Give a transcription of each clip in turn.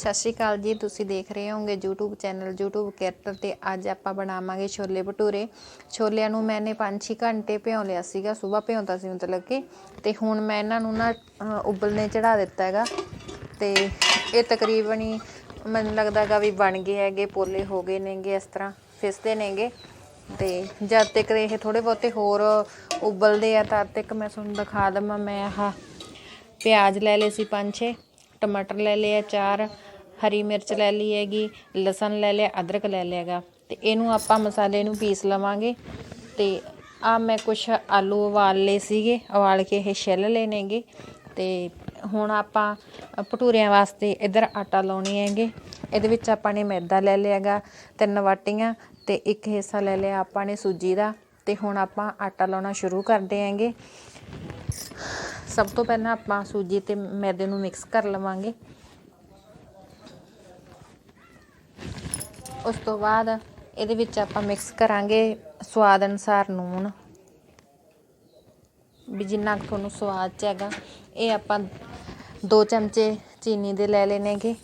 ਸਤਿ ਸ਼੍ਰੀ ਅਕਾਲ ਜੀ। ਤੁਸੀਂ ਦੇਖ ਰਹੇ ਹੋਗੇ YouTube ਚੈਨਲ YouTube ਕੈਰਟਰ ਤੇ ਅੱਜ ਆਪਾਂ ਬਣਾਵਾਂਗੇ ਛੋਲੇ ਭਟੂਰੇ। ਛੋਲਿਆਂ ਨੂੰ ਮੈਨੇ 5-6 ਘੰਟੇ ਭਿਉਂ ਲਿਆ ਸੀਗਾ ਸਵੇਰ ਭਿਉਂਦਾ ਸੀ ਮਤਲਬ ਕਿ ਤੇ ਹੁਣ ਮੈਂ ਇਹਨਾਂ ਨੂੰ ਨਾ ਅਹ, ਉਬਲਣੇ ਚੜਾ ਦਿੱਤਾ ਹੈਗਾ। ਤੇ ਇਹ ਤਕਰੀਬਨ ਹੀ ਮੈਨੂੰ ਲੱਗਦਾਗਾ ਵੀ ਬਣ ਗਏ ਹੈਗੇ ਪੋਲੇ ਹੋ ਗਏ ਨੇਗੇ ਇਸ ਤਰ੍ਹਾਂ ਫਿਸਦੇ ਨੇਗੇ। ਤੇ ਜਦ ਤੱਕ ਇਹ ਥੋੜੇ ਬਹੁਤੇ ਹੋਰ ਉਬਲਦੇ ਆ ਤਦ ਤੱਕ ਮੈਂ ਤੁਹਾਨੂੰ ਦਿਖਾ ਦਵਾਂ। ਮੈਂ ਆਹ ਪਿਆਜ਼ ਲੈ ਲਏ ਸੀ ਪੰਜ ਛੇ ਟਮਾਟਰ ਲੈ ਲਏ ਆ ਚਾਰ ਹਰੀ ਮਿਰਚ ਲੈ ਲਈ ਹੈਗੀ, ਲਸਣ ਲੈ ਲਿਆ, ਅਦਰਕ ਲੈ ਲਿਆਗਾ ਤੇ ਇਹਨੂੰ ਆਪਾਂ ਮਸਾਲੇ ਨੂੰ ਪੀਸ ਲਵਾਂਗੇ। ਤੇ ਆ ਮੈਂ ਕੁਛ ਆਲੂ ਉਬਾਲ ਲਏ ਸੀਗੇ, ਉਬਾਲ ਕੇ ਇਹ ਛਿੱਲ ਲੈਣੇਗੇ ਨੇਗੇ ਤੇ ਹੁਣ ਆਪਾਂ ਭਟੂਰਿਆਂ ਵਾਸਤੇ ਇਧਰ ਆਟਾ ਲਾਉਣੀ ਹੈਗੇ। ਇਹਦੇ ਵਿੱਚ ਆਪਾਂ ਨੇ ਮੈਦਾ ਲੈ ਲਿਆਗਾ ਤਿੰਨ ਵਾਟੀਆਂ। ਤੇ ਇੱਕ ਹਿੱਸਾ ਲੈ ਲਿਆ ਆਪਾਂ ਨੇ ਸੂਜੀ ਦਾ। ਤੇ ਹੁਣ ਆਪਾਂ ਆਟਾ ਲਾਉਣਾ ਸ਼ੁਰੂ ਕਰਦੇ ਹੈਗੇ। ਸਭ ਤੋਂ ਪਹਿਲਾਂ ਆਪਾਂ ਸੂਜੀ ਤੇ ਮੈਦੇ ਨੂੰ ਮਿਕਸ ਕਰ ਲਵਾਂਗੇ। ਉਸ ਤੋਂ ਬਾਅਦ ਇਹਦੇ ਵਿੱਚ ਆਪਾਂ ਮਿਕਸ ਕਰਾਂਗੇ ਸਵਾਦ ਅਨੁਸਾਰ ਨੂਣ ਵੀ ਜਿੰਨਾ ਕੁ ਤੁਹਾਨੂੰ ਸਵਾਦ ਚ ਹੈਗਾ, ਇਹ ਆਪਾਂ 2 ਚਮਚੇ ਚੀਨੀ ਦੇ ਲੈ ਲੈਣੇਗੇ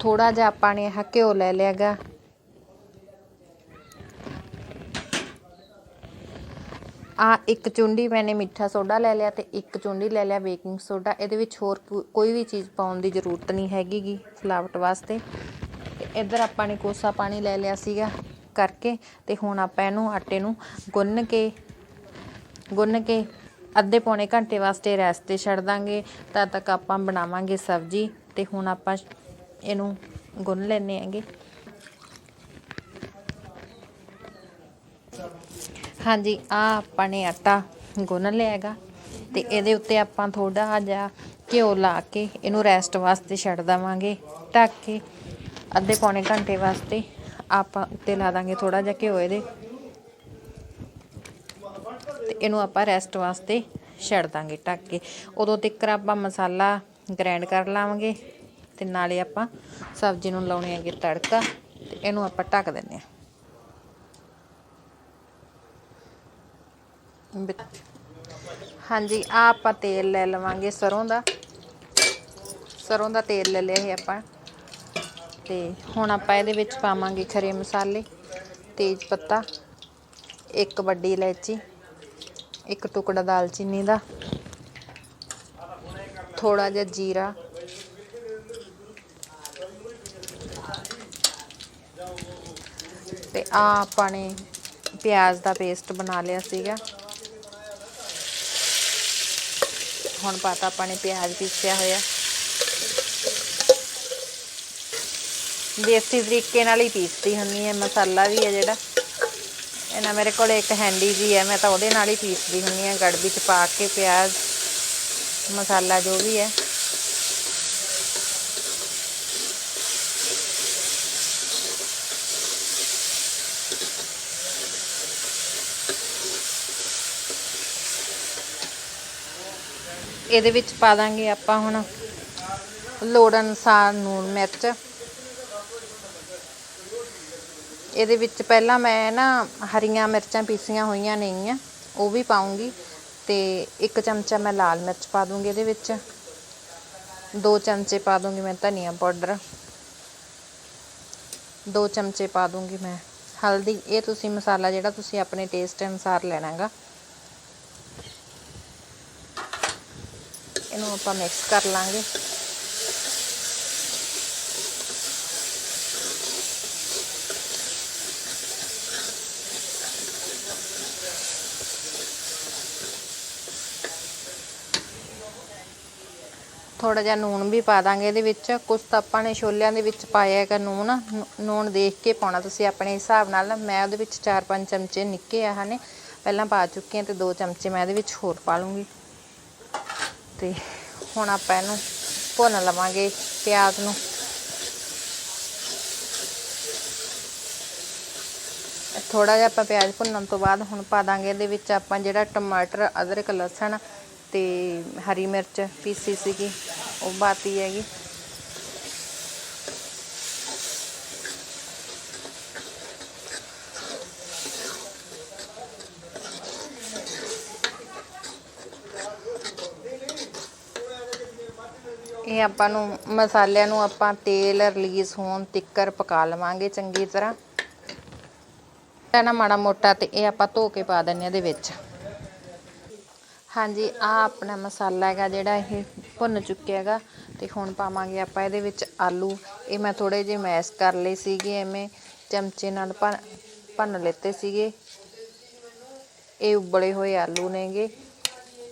ਥੋੜਾ ਜਿਹਾ ਆਪਾਂ ਨੇ ਇਹ ਘਿਓ ਲੈ ਲਿਆਗਾ ਆ ਇੱਕ ਚੁੰਡੀ ਮੈਨੇ ਮਿੱਠਾ ਸੋਡਾ ਲੈ ਲਿਆ ਤੇ ਇੱਕ ਚੁੰਡੀ ਲੈ ਲਿਆ ਬੇਕਿੰਗ ਸੋਡਾ। ਇਹਦੇ ਵਿੱਚ ਹੋਰ ਕੋ- ਕੋਈ ਵੀ ਚੀਜ਼ ਪਾਉਣ ਦੀ ਜ਼ਰੂਰਤ ਨਹੀਂ ਹੈਗੀਗੀ ਫਲਾਵਟ ਵਾਸਤੇ। ਤੇ ਇੱਧਰ ਆਪਾਂ ਨੇ ਕੋਸਾ ਪਾਣੀ ਲੈ ਲਿਆ ਸੀਗਾ ਕਰਕੇ ਤੇ ਹੁਣ ਆਪਾਂ ਇਹਨੂੰ ਆਟੇ ਨੂੰ ਗੁੰਨ ਕੇ ਗੁੰਨ ਕੇ ਅੱਧੇ ਪੌਣੇ ਘੰਟੇ ਵਾਸਤੇ ਰੈਸਟ ਤੇ ਛੱਡ ਦਾਂਗੇ। ਤਦ ਤੱਕ ਆਪਾਂ ਬਣਾਵਾਂਗੇ ਸਬਜ਼ੀ ਤੇ ਹੁਣ ਆਪਾਂ ਇਹਨੂੰ ਗੁੰਨ ਲੈਣੇ ਆਂਗੇ ਹਾਂਜੀ, ਆ ਆਪਾਂ ਨੇ ਆਟਾ ਗੁੰਨ ਲਿਆ ਹੈਗਾ ਤੇ ਇਹਦੇ ਉੱਤੇ ਆਪਾਂ ਥੋੜਾ ਜਿਹਾ ਘਿਓ ਲਾ ਕੇ ਇਹਨੂੰ ਰੈਸਟ ਵਾਸਤੇ ਛੱਡ ਦਵਾਂਗੇ, ਢੱਕ ਕੇ ਅੱਧੇ ਪੌਣੇ ਘੰਟੇ ਵਾਸਤੇ ਆਪਾਂ ਉੱਤੇ ਲਾ ਦਾਂਗੇ ਥੋੜਾ ਜਿਹਾ ਘਿਓ ਇਹਦੇ। ਤੇ ਇਹਨੂੰ ਆਪਾਂ ਰੈਸਟ ਵਾਸਤੇ ਛੱਡ ਦਾਂਗੇ ਢੱਕ ਕੇ। ਉਦੋਂ ਤੱਕ ਆਪਾਂ ਮਸਾਲਾ ਗ੍ਰਾਈਂਡ ਕਰ ਲਾਵਾਂਗੇ ਤੇ ਨਾਲੇ ਆਪਾਂ ਸਬਜ਼ੀ ਨੂੰ ਲਾਉਣੇ ਹੈਗੇ ਤੜਕਾ ਤੇ ਇਹਨੂੰ ਆਪਾਂ ਢੱਕ ਦਿੰਨੇ ਆ ਹਾਂਜੀ ਆ ਆਪਾਂ ਤੇਲ ਲੈ ਲਵਾਂਗੇ ਸਰੋਂ ਦਾ। ਸਰੋਂ ਦਾ ਤੇਲ ਲੈ ਲਿਆ ਇਹ ਆਪਾਂ। ਤੇ ਹੁਣ ਆਪਾਂ ਇਹਦੇ ਵਿੱਚ ਪਾਵਾਂਗੇ ਖਰੇ ਮਸਾਲੇ, ਤੇਜ ਪੱਤਾ, ਇੱਕ ਵੱਡੀ ਇਲਾਇਚੀ, ਇੱਕ ਟੁਕੜਾ ਦਾਲਚੀਨੀ ਦਾ ਥੋੜਾ ਜਿਹਾ ਜੀਰਾ। ਤੇ ਆ ਆਪਾਂ ਨੇ ਪਿਆਜ਼ ਦਾ ਪੇਸਟ ਬਣਾ ਲਿਆ ਸੀਗਾ। ਹੁਣ ਪਾਤਾ ਆਪਾਂ ਨੇ ਪਿਆਜ਼ ਪੀਸਿਆ ਹੋਇਆ। ਦੇਸੀ ਤਰੀਕੇ ਨਾਲ ਹੀ ਪੀਸਦੀ ਹੁੰਨੀ ਹੈ ਮਸਾਲਾ ਵੀ ਹੈ ਜਿਹੜਾ। ਇਹਨਾਂ ਮੇਰੇ ਕੋਲ ਇੱਕ ਹੈਂਡੀ ਜੀ ਹੈ ਮੈਂ ਤਾਂ ਉਹਦੇ ਨਾਲ ਹੀ ਪੀਸਦੀ ਹੁੰਨੀ ਹੈ ਗੜਬੀ ਚ ਪਾ ਕੇ ਪਿਆਜ਼, ਮਸਾਲਾ ਜੋ ਵੀ ਹੈ ਇਹਦੇ ਵਿੱਚ ਪਾ ਦਾਂਗੇ ਆਪਾਂ ਹੁਣ ਲੋੜ ਅਨੁਸਾਰ ਨੂਣ ਮਿਰਚ। ਇਹਦੇ ਵਿੱਚ ਪਹਿਲਾਂ ਮੈਂ ਨਾ ਹਰੀਆਂ ਮਿਰਚਾਂ ਪੀਸੀਆਂ ਹੋਈਆਂ ਨੇਗੀਆਂ, ਉਹ ਵੀ ਪਾਉਂਗੀ ਤੇ ਇੱਕ ਚਮਚਾ ਮੈਂ ਲਾਲ ਮਿਰਚ ਪਾ ਦੂੰਗੀ ਇਹਦੇ ਵਿੱਚ। ਦੋ ਚਮਚੇ ਪਾ ਦੂੰਗੀ ਮੈਂ ਧਨੀਆ ਪਾਊਡਰ। ਦੋ ਚਮਚੇ ਪਾ ਦੂੰਗੀ ਮੈਂ ਹਲਦੀ। ਇਹ ਤੁਸੀਂ ਮਸਾਲਾ ਜਿਹੜਾ ਤੁਸੀਂ ਆਪਣੇ ਟੇਸਟ ਅਨੁਸਾਰ ਲੈਣਾ ਹੈਗਾ ਆਪਾਂ ਮਿਕਸ ਕਰ ਲਾਂਗੇ। ਥੋੜਾ ਜਿਹਾ ਨੂਣ ਵੀ ਪਾ ਦਾਂਗੇ ਇਹਦੇ ਵਿੱਚ। ਕੁਝ ਤਾਂ ਆਪਾਂ ਨੇ ਛੋਲਿਆਂ ਦੇ ਵਿੱਚ ਪਾਇਆ ਹੈਗਾ ਨੂਣ। ਨੂਣ ਦੇਖ ਕੇ ਪਾਉਣਾ ਤੁਸੀਂ ਆਪਣੇ ਹਿਸਾਬ ਨਾਲ। ਮੈਂ ਉਹਦੇ ਵਿੱਚ 4-5 ਚਮਚੇ ਨਿੱਕੇ ਆ ਹਨੇ। ਪਹਿਲਾਂ ਪਾ ਚੁੱਕੇ ਹਾਂ ਤੇ 2 ਚਮਚੇ ਮੈਂ ਇਹਦੇ ਵਿੱਚ ਹੋਰ ਪਾ ਲੂੰਗੀ। ਤੇ ਹੁਣ ਆਪਾਂ ਇਹਨੂੰ ਭੁੰਨ ਲਵਾਂਗੇ ਪਿਆਜ਼ ਨੂੰ। ਥੋੜਾ ਜਿਹਾ ਆਪਾਂ ਪਿਆਜ਼ ਭੁੰਨਣ ਤੋਂ ਬਾਅਦ ਹੁਣ ਪਾ ਦਾਂਗੇ ਇਹਦੇ ਵਿੱਚ ਆਪਾਂ ਜਿਹੜਾ ਟਮਾਟਰ, ਅਦਰਕ, ਲਸਣ ਤੇ ਹਰੀ ਮਿਰਚ ਪੀਸੀ ਸੀਗੀ, ਉਹ ਬਾਤੀ ਹੈਗੀ। ਇਹ ਆਪਾਂ ਨੂੰ ਮਸਾਲਿਆਂ ਨੂੰ ਆਪਾਂ ਤੇਲ ਰਿਲੀਜ਼ ਹੋਣ, ਤਿੱਕਰ ਪਕਾ ਲਵਾਂਗੇ ਚੰਗੀ ਤਰ੍ਹਾਂ। ਇਹ ਮਾੜਾ ਮੋਟਾ ਤੇ ਇਹ ਆਪਾਂ ਧੋ ਕੇ ਪਾ ਦਿੰਨੇ ਇਹਦੇ ਵਿੱਚ। ਹਾਂਜੀ ਆ ਆਪਣਾ ਮਸਾਲਾ ਹੈਗਾ ਜਿਹੜਾ ਇਹ ਭੁੰਨ ਚੁੱਕਿਆ ਹੈਗਾ ਤੇ ਹੁਣ ਪਾਵਾਂਗੇ ਆਪਾਂ ਇਹਦੇ ਵਿੱਚ ਆਲੂ। ਇਹ ਮੈਂ ਥੋੜੇ ਜਿਹੇ ਮੈਸ਼ ਕਰ ਲਏ ਸੀਗੇ, ਐਵੇਂ ਚਮਚੇ ਨਾਲ ਭੰਨ ਭੰਨ ਲਿੱਤੇ ਸੀਗੇ। ਇਹ ਉਬਲੇ ਹੋਏ ਆਲੂ ਨੇਗੇ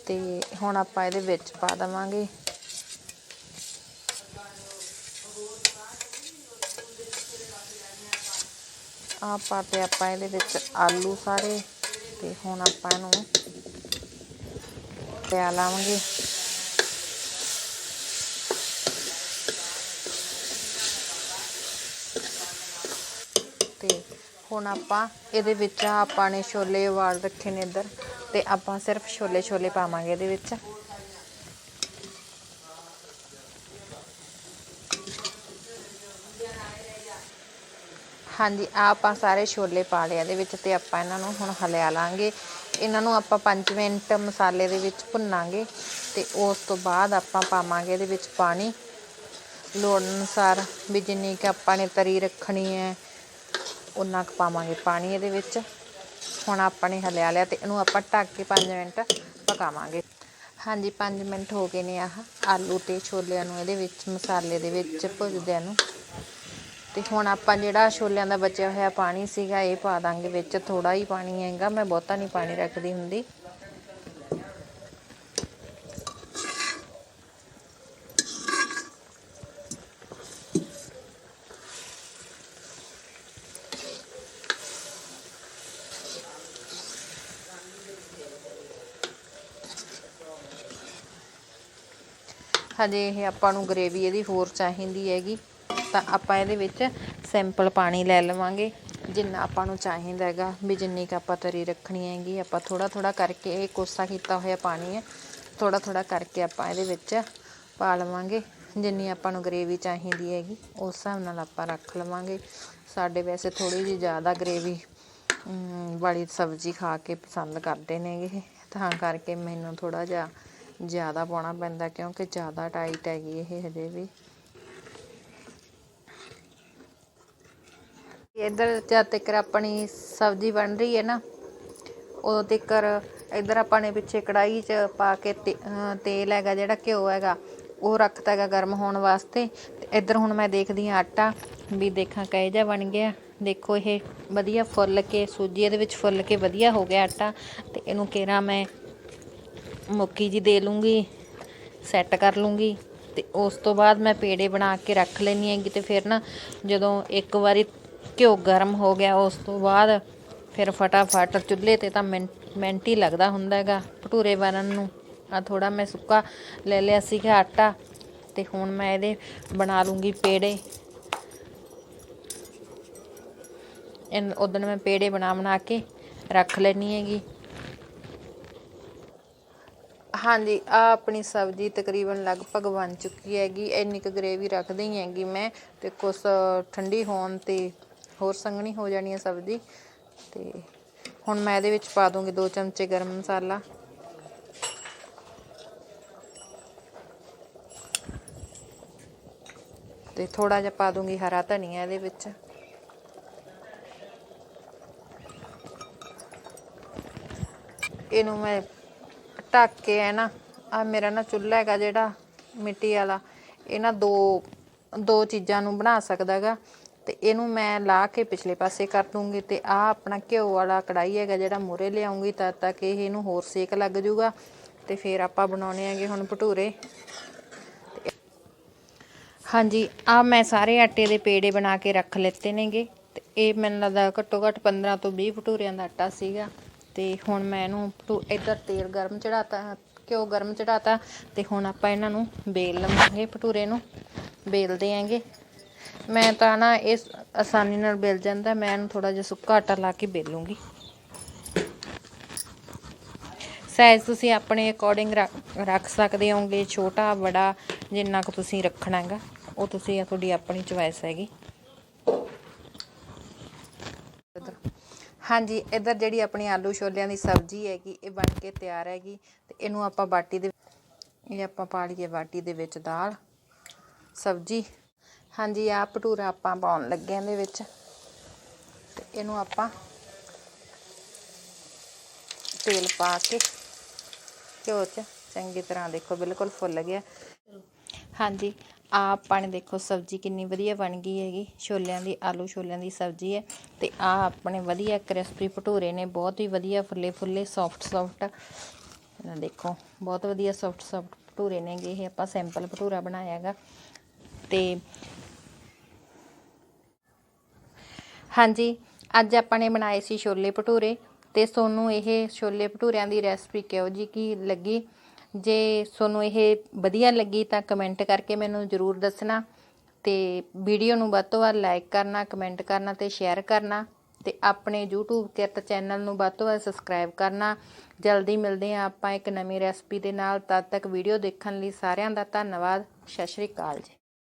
ਤੇ ਹੁਣ ਆਪਾਂ ਇਹਦੇ ਵਿੱਚ ਪਾ ਦੇਵਾਂਗੇ। ਆ ਪਾਤੇ ਆਪਾਂ ਇਹਦੇ ਵਿੱਚ ਆਲੂ ਸਾਰੇ, ਤੇ ਹੁਣ ਆਪਾਂ ਇਹਨੂੰ ਪਿਆ ਲਾਵਾਂਗੇ। ਤੇ ਹੁਣ ਆਪਾਂ ਇਹਦੇ ਵਿੱਚ ਆਪਾਂ ਨੇ ਛੋਲੇ ਉਬਾਲ ਰੱਖੇ ਨੇ ਇੱਧਰ, ਤੇ ਆਪਾਂ ਸਿਰਫ ਛੋਲੇ ਛੋਲੇ ਪਾਵਾਂਗੇ ਇਹਦੇ ਵਿੱਚ। ਹਾਂਜੀ ਆਹ ਆਪਾਂ ਸਾਰੇ ਛੋਲੇ ਪਾ ਲਏ ਇਹਦੇ ਵਿੱਚ ਤੇ ਆਪਾਂ ਇਹਨਾਂ ਨੂੰ ਹੁਣ ਹਲਿਆ ਲਾਂਗੇ। ਇਹਨਾਂ ਨੂੰ ਆਪਾਂ 5 ਮਿੰਟ ਮਸਾਲੇ ਦੇ ਵਿੱਚ ਭੁੰਨਾਂਗੇ ਤੇ ਉਸ ਤੋਂ ਬਾਅਦ ਆਪਾਂ ਪਾਵਾਂਗੇ ਇਹਦੇ ਵਿੱਚ ਪਾਣੀ। ਲੋੜ ਅਨੁਸਾਰ ਵੀ ਜਿੰਨੀ ਕਿ ਆਪਾਂ ਨੇ ਤਰੀ ਰੱਖਣੀ ਹੈ ਉਨਾ ਕੁ ਪਾਵਾਂਗੇ ਪਾਣੀ ਇਹਦੇ ਵਿੱਚ। ਹੁਣ ਆਪਾਂ ਨੇ ਹਲਿਆ ਲਿਆ ਤੇ ਇਹਨੂੰ ਆਪਾਂ ਢੱਕ ਕੇ 5 ਮਿੰਟ ਪਕਾਵਾਂਗੇ। ਹਾਂਜੀ 5 ਮਿੰਟ ਹੋ ਗਏ ਨੇ ਆਹ ਆਲੂ ਤੇ ਛੋਲਿਆਂ ਨੂੰ ਇਹਦੇ ਵਿੱਚ ਮਸਾਲੇ ਦੇ ਵਿੱਚ ਭੁੱਜਦਿਆਂ ਨੂੰ। ਤੇ ਹੁਣ ਆਪਾਂ ਜਿਹੜਾ ਛੋਲਿਆਂ ਦਾ ਬਚਿਆ ਹੋਇਆ ਪਾਣੀ ਸੀਗਾ, ਇਹ ਪਾ ਦਾਂਗੇ ਵਿੱਚ। ਥੋੜਾ ਹੀ ਪਾਣੀ ਹੈਗਾ, ਮੈਂ ਬਹੁਤਾ ਨਹੀਂ ਪਾਣੀ ਰੱਖਦੀ ਹੁੰਦੀ। ਹਜੇ ਇਹ ਆਪਾਂ ਨੂੰ ਗ੍ਰੇਵੀ ਇਹਦੀ ਹੋਰ ਚਾਹੀਦੀ ਹੈਗੀ। ਤਾਂ ਆਪਾਂ ਇਹਦੇ ਵਿੱਚ ਸਿੰਪਲ ਪਾਣੀ ਲੈ ਲਵਾਂਗੇ। ਜਿੰਨਾ ਆਪਾਂ ਨੂੰ ਚਾਹੀਦਾ ਹੈਗਾ, ਵੀ ਜਿੰਨੀ ਕੁ ਆਪਾਂ ਤਰੀ ਰੱਖਣੀ ਹੈਗੀ, ਆਪਾਂ ਥੋੜਾ ਥੋੜਾ ਕਰਕੇ ਇਹ ਕੋਸਾ ਕੀਤਾ ਹੋਇਆ ਪਾਣੀ ਹੈ ਥੋੜਾ ਥੋੜਾ ਕਰਕੇ ਆਪਾਂ ਇਹਦੇ ਵਿੱਚ ਪਾ ਲਵਾਂਗੇ। ਜਿੰਨੀ ਆਪਾਂ ਨੂੰ ਗ੍ਰੇਵੀ ਚਾਹੀਦੀ ਹੈਗੀ, ਉਸ ਹਿਸਾਬ ਨਾਲ ਆਪਾਂ ਰੱਖ ਲਵਾਂਗੇ। ਸਾਡੇ ਵੈਸੇ ਥੋੜੀ ਜਿਹੀ ਜ਼ਿਆਦਾ ਗ੍ਰੇਵੀ ਵਾਲੀ ਸਬਜ਼ੀ ਖਾ ਕੇ ਪਸੰਦ ਕਰਦੇ ਨੇਗੇ ਤਾਂ ਕਰਕੇ ਮੈਨੂੰ ਥੋੜਾ ਜਿਹਾ ਜ਼ਿਆਦਾ ਪਾਉਣਾ ਪੈਂਦਾ, ਕਿਉਂਕਿ ਜ਼ਿਆਦਾ ਟਾਈਟ ਹੈਗੀ ਇਹ ਹਜੇ ਵੀ। ਇੱਧਰ ਜਦ ਤੱਕ ਆਪਣੀ ਸਬਜ਼ੀ ਬਣ ਰਹੀ ਹੈ ਨਾ, ਉਦੋਂ ਤੱਕ ਇੱਧਰ ਆਪਾਂ ਨੇ ਪਿੱਛੇ ਕੜਾਈ 'ਚ ਪਾ ਕੇ ਤੇਲ ਹੈਗਾ ਜਿਹੜਾ ਘਿਓ ਹੈਗਾ, ਉਹ ਰੱਖਤਾ ਹੈਗਾ ਗਰਮ ਹੋਣ ਵਾਸਤੇ। ਤੇ ਇੱਧਰ ਹੁਣ ਮੈਂ ਦੇਖਦੀ ਹਾਂ ਆਟਾ, ਵੀ ਦੇਖਾਂ ਕਿਹੋ ਜਿਹਾ ਬਣ ਗਿਆ। ਦੇਖੋ ਇਹ ਵਧੀਆ ਫੁੱਲ ਕੇ, ਸੂਜੀ ਇਹਦੇ ਵਿੱਚ ਫੁੱਲ ਕੇ ਵਧੀਆ ਹੋ ਗਿਆ ਆਟਾ। ਤੇ ਇਹਨੂੰ ਕੇਰਾ ਮੈਂ ਮੁੱਕੀ ਜੀ ਦੇ ਲੂੰਗੀ, ਸੈੱਟ ਕਰ ਲੂੰਗੀ। ਤੇ ਉਸ ਤੋਂ ਬਾਅਦ ਮੈਂ ਪੇੜੇ ਬਣਾ ਕੇ ਰੱਖ ਲੈਣੀ ਹੈਗੀ। ਤੇ ਫਿਰ ਨਾ ਜਦੋਂ ਇੱਕ ਵਾਰੀ ਘਿਓ ਗਰਮ ਹੋ ਗਿਆ, ਉਸ ਤੋਂ ਬਾਅਦ ਫਿਰ ਫਟਾਫਟ ਚੁੱਲ੍ਹੇ ਤੇ ਤਾਂ ਮਿੰਟ ਮਿੰਟ ਹੀ ਲੱਗਦਾ ਹੁੰਦਾ ਹੈਗਾ, ਭਟੂਰੇ ਬਣਨ ਨੂੰ। ਆ ਥੋੜਾ ਮੈਂ ਸੁੱਕਾ ਲੈ ਲਿਆ ਸੀਗਾ ਆਟਾ ਤੇ ਹੁਣ ਮੈਂ ਇਹਦੇ ਬਣਾ ਲੂੰਗੀ ਪੇੜੇ। ਇਨ ਉਦੋਂ ਮੈਂ ਪੇੜੇ ਬਣਾ ਬਣਾ ਕੇ ਰੱਖ ਲੈਣੀ ਹੈਗੀ। ਹਾਂਜੀ ਆ ਆਪਣੀ ਸਬਜ਼ੀ ਤਕਰੀਬਨ ਲਗਭਗ ਬਣ ਚੁੱਕੀ ਹੈਗੀ, ਇੰਨੀ ਕੁ ਗ੍ਰੇਵੀ ਰੱਖਦੀ ਹੀ ਹੈਗੀ ਮੈਂ ਤੇ ਕੁਛ ਠੰਡੀ ਹੋਣ ਤੇ ਹੋਰ ਸੰਘਣੀ ਹੋ ਜਾਣੀ ਹੈ ਸਬਜ਼ੀ। ਤੇ ਹੁਣ ਮੈਂ ਇਹਦੇ ਵਿੱਚ ਪਾ ਦੂੰਗੀ 2 ਚਮਚੇ ਗਰਮ ਮਸਾਲਾ। ਤੇ ਥੋੜਾ ਜਿਹਾ ਪਾ ਦੂੰਗੀ ਹਰਾ ਧਨੀਆ ਇਹਦੇ ਵਿੱਚ। ਇਹਨੂੰ ਮੈਂ ਢੱਕ ਕੇ ਹੈ ਨਾ ਆ ਮੇਰਾ ਨਾ ਚੁੱਲ੍ਹਾ ਹੈਗਾ ਜਿਹੜਾ ਮਿੱਟੀ ਵਾਲਾ, ਇਹ ਨਾ ਦੋ ਦੋ ਚੀਜ਼ਾਂ ਨੂੰ ਬਣਾ ਸਕਦਾ ਹੈਗਾ। ਤੇ ਇਹਨੂੰ ਮੈਂ ਲਾ ਕੇ ਪਿਛਲੇ ਪਾਸੇ ਕਰ ਦੂੰਗੀ ਤੇ ਆ ਆਪਣਾ ਘਿਓ ਵਾਲਾ ਕੜਾਈ ਹੈਗਾ ਜਿਹੜਾ ਮੂਰੇ ਲਿਆਉਂਗੀ ਤਦ ਤੱਕ ਇਹ ਇਹਨੂੰ ਹੋਰ ਸੇਕ ਲੱਗ ਜਾਊਗਾ ਤੇ ਫਿਰ ਆਪਾਂ ਬਣਾਉਣੇ ਹੈਗੇ ਹੁਣ ਭਟੂਰੇ। ਤੇ- ਹਾਂਜੀ ਆ ਮੈਂ ਸਾਰੇ ਆਟੇ ਦੇ ਪੇੜੇ ਬਣਾ ਕੇ ਰੱਖ ਲਿੱਤੇ ਨੇਗੇ ਤੇ ਇਹ ਮੈਨੂੰ ਲੱਗਦਾ ਘੱਟੋ ਘੱਟ 15 ਤੋਂ 20 ਭਟੂਰਿਆਂ ਦਾ ਆਟਾ ਸੀਗਾ ਤੇ ਹੁਣ ਮੈਂ ਇਹਨੂੰ ਭਟੂ ਇੱਧਰ ਤੇਲ ਗਰਮ ਚੜਾਤਾ, ਘਿਓ ਗਰਮ ਚੜਾਤਾ ਤੇ ਹੁਣ ਆਪਾਂ ਇਹਨਾਂ ਨੂੰ ਬੇਲ ਲਵਾਂਗੇ ਭਟੂਰੇ ਨੂੰ, ਬੇਲਦੇ ਆਂਗੇ ਮੈਂ ਤਾਂ ਨਾ ਇਸ ਆਸਾਨੀ ਨਾਲ ਬੇਲ ਜਾਂਦਾ, ਮੈਂ ਇਹਨੂੰ ਥੋੜਾ ਜਿਹਾ ਸੁੱਕਾ ਆਟਾ ਲਾ ਕੇ ਬੇਲੂੰਗੀ। ਸਾਈਜ਼ ਤੁਸੀਂ ਆਪਣੇ ਅਕੋਰਡਿੰਗ ਰੱਖ ਸਕਦੇ ਹੋਗੇ ਛੋਟਾ ਬੜਾ ਜਿੰਨਾ ਕੁ ਤੁਸੀਂ ਰੱਖਣਾ ਹੈਗਾ, ਉਹ ਤੁਸੀਂ ਆ ਤੁਹਾਡੀ ਆਪਣੀ ਚੁਆਇਸ ਹੈਗੀ। ਹਾਂਜੀ, ਇੱਧਰ ਜਿਹੜੀ ਆਪਣੀ ਆਲੂ ਛੋਲਿਆਂ ਦੀ ਸਬਜ਼ੀ ਹੈਗੀ, ਇਹ ਬਣ ਕੇ ਤਿਆਰ ਹੈਗੀ, ਤੇ ਇਹਨੂੰ ਆਪਾਂ ਬਾਟੀ ਦੇ ਇਹ ਆਪਾਂ ਪਾ ਲਈਏ ਬਾਟੀ ਦੇ ਵਿੱਚ ਦਾਲ, ਸਬਜ਼ੀ। ਹਾਂਜੀ ਆ ਭਟੂਰਾ ਆਪਾਂ ਪਾਉਣ ਲੱਗੇ ਆਂ ਇਹਦੇ ਵਿੱਚ। ਤੇ ਇਹਨੂੰ ਆਪਾਂ ਤੇਲ ਪਾ ਕੇ ਘਿਓ 'ਚ ਚੰਗੀ ਤਰ੍ਹਾਂ ਦੇਖੋ, ਬਿਲਕੁਲ ਫੁੱਲ ਗਿਆ। ਹਾਂਜੀ ਆ ਆਪਾਂ ਨੇ ਦੇਖੋ, ਸਬਜ਼ੀ ਕਿੰਨੀ ਵਧੀਆ ਬਣ ਗਈ ਹੈਗੀ। ਛੋਲਿਆਂ ਦੀ, ਆਲੂ ਛੋਲਿਆਂ ਦੀ ਸਬਜ਼ੀ ਹੈ। ਤੇ ਆ ਆਪਣੇ ਵਧੀਆ ਕ੍ਰਿਸਪੀ ਭਟੂਰੇ ਨੇ, ਬਹੁਤ ਹੀ ਵਧੀਆ ਫੁੱਲੇ ਫੁੱਲੇ ਸੌਫਟ ਸੌਫਟ ਇਹਨਾਂ ਦੇਖੋ, ਬਹੁਤ ਵਧੀਆ ਸੌਫਟ ਸੌਫਟ ਭਟੂਰੇ ਨੇਗੇ। ਇਹ ਆਪਾਂ ਸਿੰਪਲ ਭਟੂਰਾ ਬਣਾਇਆ ਹੈਗਾ। ਤੇ ਹਾਂਜੀ, ਅੱਜ ਆਪਾਂ ਨੇ ਬਣਾਏ ਸੀ ਛੋਲੇ ਭਟੂਰੇ ਤੇ ਤੁਹਾਨੂੰ ਇਹ ਛੋਲੇ ਭਟੂਰਿਆਂ ਦੀ ਰੈਸਪੀ ਕਿਹੋ ਜੀ ਕੀ ਲੱਗੀ? ਜੇ ਤੁਹਾਨੂੰ ਇਹ ਵਧੀਆ ਲੱਗੀ ਤਾਂ ਕਮੈਂਟ ਕਰਕੇ ਮੈਨੂੰ ਜ਼ਰੂਰ ਦੱਸਣਾ ਤੇ ਵੀਡੀਓ ਨੂੰ ਵੱਧ ਤੋਂ ਵੱਧ ਲਾਈਕ ਕਰਨਾ ਕਮੈਂਟ ਕਰਨਾ ਤੇ ਸ਼ੇਅਰ ਕਰਨਾ ਤੇ ਆਪਣੇ YouTube ਕਿਰਤ ਚੈਨਲ ਨੂੰ ਵੱਧ ਤੋਂ ਵੱਧ ਸਬਸਕ੍ਰਾਈਬ ਕਰਨਾ। ਜਲਦੀ ਮਿਲਦੇ ਹਾਂ ਆਪਾਂ ਇੱਕ ਨਵੀਂ ਰੈਸਪੀ ਦੇ ਨਾਲ। ਤਦ ਤੱਕ ਵੀਡੀਓ ਦੇਖਣ ਲਈ ਸਾਰਿਆਂ ਦਾ ਧੰਨਵਾਦ। ਸਤਿ ਸ਼੍ਰੀ ਅਕਾਲ ਜੀ।